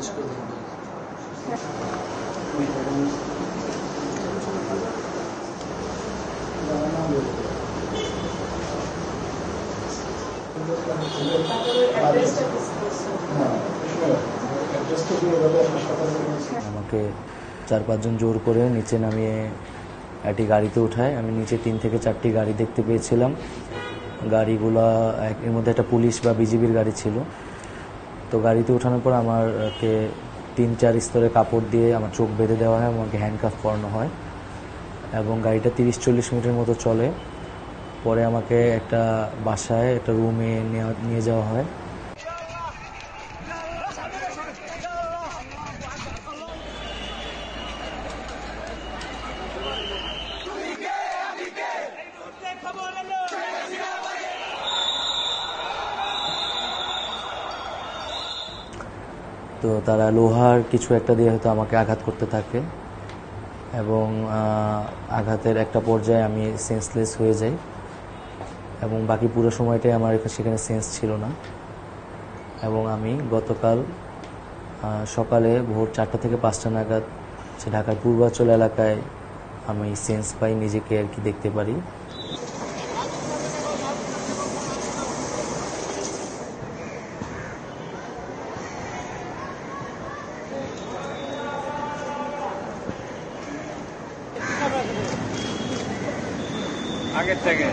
শেষ করে আমাকে চার পাঁচজন জোর করে নিচে নামিয়ে একটি গাড়িতে উঠায়। আমি নিচে তিন থেকে চারটি গাড়ি দেখতে পেয়েছিলাম। গাড়িগুলা এর মধ্যে একটা পুলিশ বা বিজিবির গাড়ি ছিল। তো গাড়িতে ওঠানোর পর আমাকে তিন, চার স্তরে কাপড় দিয়ে আমার চোখ বেঁধে দেওয়া হয়, আমাকে হ্যান্ডকাফ পরানো হয় এবং গাড়িটা তিরিশ, চল্লিশ মিনিটের মতো চলে। পরে আমাকে একটা বাসায়, একটা রুমে নিয়ে যাওয়া হয়। তো তারা লোহার কিছু একটা দিয়ে হয়তো আমাকে আঘাত করতে থাকে এবং আঘাতের একটা পর্যায়ে আমি সেন্সলেস হয়ে যাই এবং বাকি পুরো সময়টাই আমার সেখানে সেন্স ছিল না এবং আমি গতকাল সকালে ভোর চারটা থেকে পাঁচটা নাগাদ ঢাকার পূর্বাঞ্চল এলাকায় আমি সেন্স পাই, নিজেকে আর কি দেখতে পারি। আগের থেকে